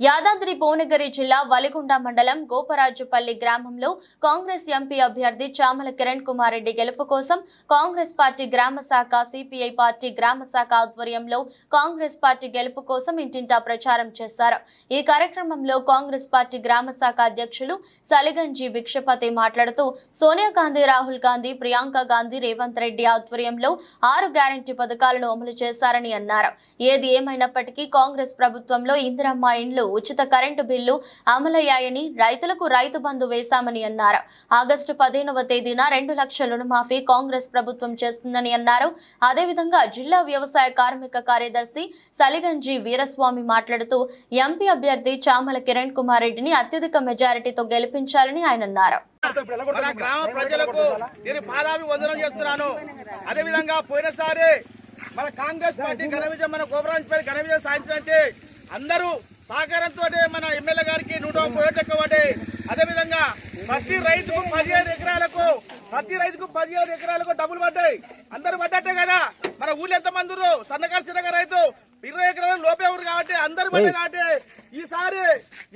యాదాద్రి భువనగిరి జిల్లా వలిగొండ మండలం గోపరాజుపల్లి గ్రామంలో కాంగ్రెస్ ఎంపీ అభ్యర్థి చామల కిరణ్ కుమార్ రెడ్డి గెలుపు కోసం కాంగ్రెస్ పార్టీ గ్రామ శాఖ సిపిఐ పార్టీ గ్రామ శాఖ ఆధ్వర్యంలో కాంగ్రెస్ పార్టీ గెలుపు కోసం ఇంటింటా ప్రచారం చేశారు. ఈ కార్యక్రమంలో కాంగ్రెస్ పార్టీ గ్రామ శాఖ అధ్యక్షులు సలిగంజి భిక్షపతి మాట్లాడుతూ సోనియా గాంధీ రాహుల్ గాంధీ ప్రియాంక గాంధీ రేవంత్ రెడ్డి ఆధ్వర్యంలో ఆరు గ్యారంటీ పథకాలను అమలు చేశారని అన్నారు. ఏది ఏమైనప్పటికీ కాంగ్రెస్ ప్రభుత్వంలో ఇందిరమ్మ ఇండ్లు ఉచిత కరెంటు బిల్లు అమలయ్యాయని రైతులకు రైతు బంధు వేశామని అన్నారు. ఆగస్టు పదిహేనవ తేదీన రెండు లక్షల రుణమాఫీ కాంగ్రెస్ ప్రభుత్వం చేస్తుందని అన్నారు. అదేవిధంగా జిల్లా వ్యవసాయ కార్మిక కార్యదర్శి సలిగంజి వీరస్వామి మాట్లాడుతూ ఎంపీ అభ్యర్థి చామల కిరణ్ కుమార్ రెడ్డిని అత్యధిక మెజారిటీతో గెలిపించాలని ఆయన అన్నారు. మన గ్రామ ప్రజలకు నేను పాదాభి వందనం చేస్తున్నాను. అదే విధంగా పోయినసారి మన కాంగ్రెస్ పార్టీ ఘన విజయం మన గోపురాంపల్లి ఘన విజయం సాధించాలంటే అందరూ సహకారంతో మన ఎమ్మెల్యే గారికి నూట ముప్పై ఓట్లు ఎక్కువ పడ్డాయి అదే విధంగా ప్రతి రైతుకు పదిహేను ఎకరాలకు ప్రతి రైతుకు పదిహేను ఎకరాలకు డబ్బులు పడ్డాయి. అందరూ పడ్డట్టే కదా? మన ఊళ్ళో ఎంత మంది ఉన్నారు? సన్నకారు చిన్నగా రైతు. ఇరవై ఎకరాలు లోపే ఊరు కాబట్టి అందరు పడ్డాయి కాబట్టి ఈసారి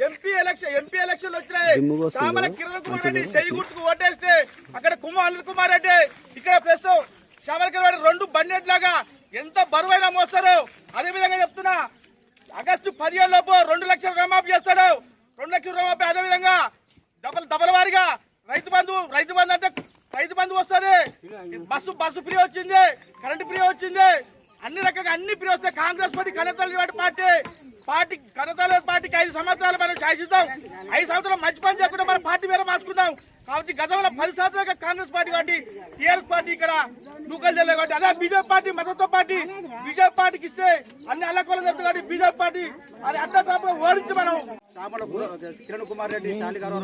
ఎంపీ ఎలక్షన్ ఎంపీ ఎలక్షన్ వచ్చినాయి. సామల కిరణ్ కుమార్ రెడ్డి చెయ్యి గుర్తుకు ఓటేస్తే అక్కడ కుమార్ అనిల్ కుమార్ రెడ్డి. ఇక్కడ ప్రస్తుతం శ్యామల కిరణ్ రెడ్డి రెండు బండెట్ లాగా ఎంత బరువైనా మోస్తారు. అదే విధంగా చెప్తున్నా ఆగస్టు పదిహేను లోపు రెండు లక్షల రుణమాఫీ చేస్తాడు. రెండు లక్షల రుణమాఫీ అదే విధంగా డబల్ డబల్ వారిగా రైతు బంధు రైతు బంధు అంటే రైతు బంధు వస్తుంది. బస్సు బస్సు ఫ్రీ వచ్చింది కరెంట్ ఫ్రీ వచ్చింది. అన్ని రకాలుగా అన్ని ఫ్రీ వస్తాయి. కాంగ్రెస్ పార్టీ కనతల్లి పార్టీ. పార్టీ కనతల్లి పార్టీకి ఐదు సంవత్సరాలు మనం శాసిస్తాం. ఐదు సంవత్సరాలు మంచి పని చేయకుండా మన పార్టీ వేరే మార్చుకుందాం. కాబట్టి గతంలో పది సంవత్సరాలుగా కాంగ్రెస్ పార్టీ కాబట్టి టీఆర్ఎస్ పార్టీ ఇక్కడ నూకలు జల్లే కాబట్టి అదే బీజేపీ పార్టీ మద్దతు పార్టీ బీజేపీ పార్టీకి ఇస్తే అన్ని అల్లకొలం జరుగుతుంది కాబట్టి బీజేపీ పార్టీ అది అడ్డ తప్ప ఓడించి మనం శ్యామల కు- కిరణ్ కుమార్ రెడ్డి శాంతి గారు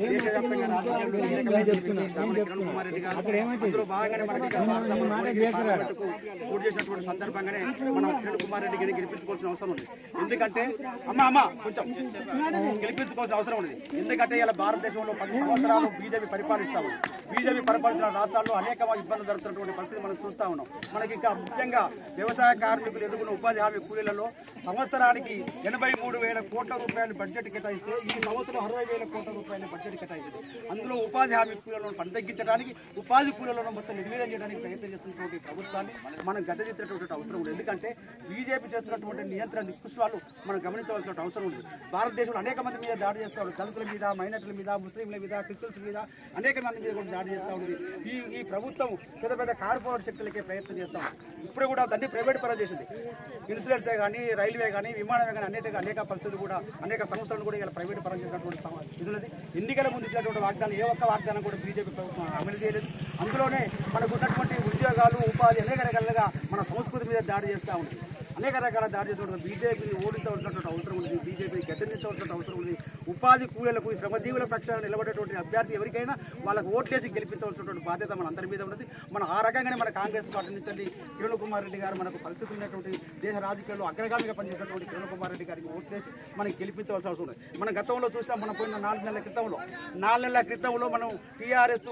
దేశవ్యాప్తంగా కిరణ్ కుమార్ రెడ్డి అందులో భాగంగానే మనకి పోటీ చేసినటువంటి సందర్భంగానే మనం కిరణ్ కుమార్ రెడ్డి గారిని గెలిపించుకోవాల్సిన అవసరం ఉంది. ఎందుకంటే అమ్మ అమ్మ కొంచెం గెలిపించుకోవాల్సిన అవసరం ఉంది. ఎందుకంటే ఇలా భారతదేశంలో పది సంవత్సరాలు బీజేపీ పరిపాలిస్తా ఉంది. బీజేపీ పరిపాలించిన రాష్ట్రాల్లో అనేక ఇబ్బందులు జరుగుతున్నటువంటి పరిస్థితి మనం చూస్తా ఉన్నాం. మనకి ఇంకా ముఖ్యంగా వ్యవసాయ కార్మికులు ఎదుర్కొన్న ఉపాధి హామీ కూలీలలో సంవత్సరానికి ఎనభై మూడు వేల కోట్ల రూపాయలు బడ్జెట్ కేటాయిస్తే ఈ సంవత్సరం అరవై వేల కోట్ల రూపాయల బడ్జెట్ కేటాయించింది అందులో ఉపాధి హామీ కూలీలను పని తగ్గించడానికి ఉపాధి కూలీలను మొత్తం నిర్వీర్యం చేయడానికి ప్రయత్నం చేస్తున్నటువంటి ప్రభుత్వాన్ని మనం గద్దెదించేటటువంటి అవసరం ఉంది ఎందుకంటే బీజేపీ చేస్తున్నటువంటి నియంత్రణ నిష్కృష్టాలు మనం గమనించవలసిన అవసరం ఉంది భారతదేశంలో అనేక మంది మీద దాడి చేస్తా దళితుల మీద మైనార్టీల మీద ముస్లింల మీద క్రిస్టియన్స్ మీద అనేక మంది మీద కూడా దాడి చేస్తా ఉంది. ఈ ఈ ప్రభుత్వం పెద్ద పెద్ద కార్పొరేట్ శక్తులకే ప్రయత్నం చేస్తాం ఇప్పుడు కూడా దాన్ని ప్రైవేట్ పరం చేసింది. ఇన్సూరెన్సే కానీ రైల్వే కానీ విమానమే కానీ అనేక అనేక పరిస్థితులు కూడా అనేక సంస్థలను కూడా ఇలా ప్రైవేట్ పరం చేసినటువంటి ఇది ఉన్నది ఎన్నికల ముందు ఇచ్చినటువంటి వాగ్దానం ఏ ఒక్క వాగ్దానం కూడా బీజేపీ ప్రభుత్వం అమలు చేయలేదు. అందులోనే మనకు ఉన్నటువంటి ఉద్యోగాలు ఉపాధి అనేక రకాలుగా మన సంస్కృతి మీద దాడి చేస్తూ ఉంది అనేక రకాల దాడి చేస్తున్న బీజేపీని ఓడించవలసినటువంటి అవసరం ఉంది. బీజేపీని గద్దెదించవలసిన అవసరం ఉంది. ఉపాధి కూలీలకు శ్రమజీవుల పక్షాన నిలబడేటువంటి అభ్యర్థి ఎవరికైనా వాళ్ళకు ఓట్లేసి గెలిపించవలసినటువంటి బాధ్యత మన అందరి మీద ఉన్నది. మన ఆ రకంగానే మన కాంగ్రెస్ పార్టీ నుంచి కిరణ్ కుమార్ రెడ్డి గారు మనకు పరిస్థితి ఉన్నటువంటి దేశ రాజకీయాల్లో అగ్రగామిగా పనిచేసినటువంటి కిరణ్ కుమార్ రెడ్డి గారికి ఓట్లేసి మనం గెలిపించవలసిన అవసరం ఉంది మన గతంలో చూస్తే మనం పోయిన నాలుగు నెలల క్రితంలో నాలుగు నెలల క్రితంలో మనం టీఆర్ఎస్